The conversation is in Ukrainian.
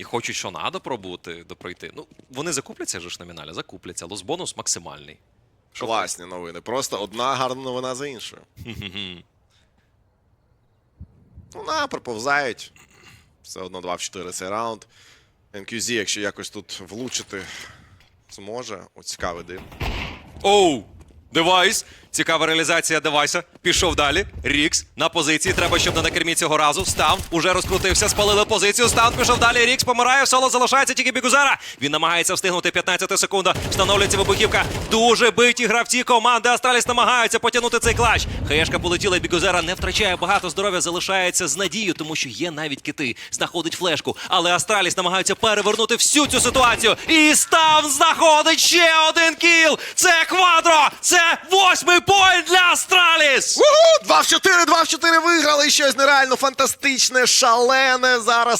і хочуть, що надо пробути, допройти. Ну, вони закупляться ж номіналі, закупляться. Лос-бонус максимальний. Що Класні новини. Просто одна гарна новина за іншою. Ну, на, проповзають. Все одно 2 в 4 цей раунд. NQZ, якщо якось тут влучити зможе. О, цікавий дим. Оу! Девайс. Цікава реалізація девайса. Пішов далі. Рікс на позиції. Треба, щоб не на кермі цього разу. Стан уже розкрутився, спалили позицію. Стан пішов далі. Рікс помирає. Соло залишається тільки Бігузара. Він намагається встигнути 15 секунда. Встановлюється вибухівка. Дуже биті гравці команди Астраліс намагаються потягнути цей клач. Хаєшка полетіла. Бігузера не втрачає багато здоров'я, залишається з надією, тому що є навіть кити. Знаходить флешку. Але Астраліс намагаються перевернути всю цю ситуацію. І став знаходить ще один кіл. Це квадро. Це восьмий поінт для Астраліс. Уху! 2 в 4, 2 в 4 виграли. Щось нереально фантастичне, шалене зараз.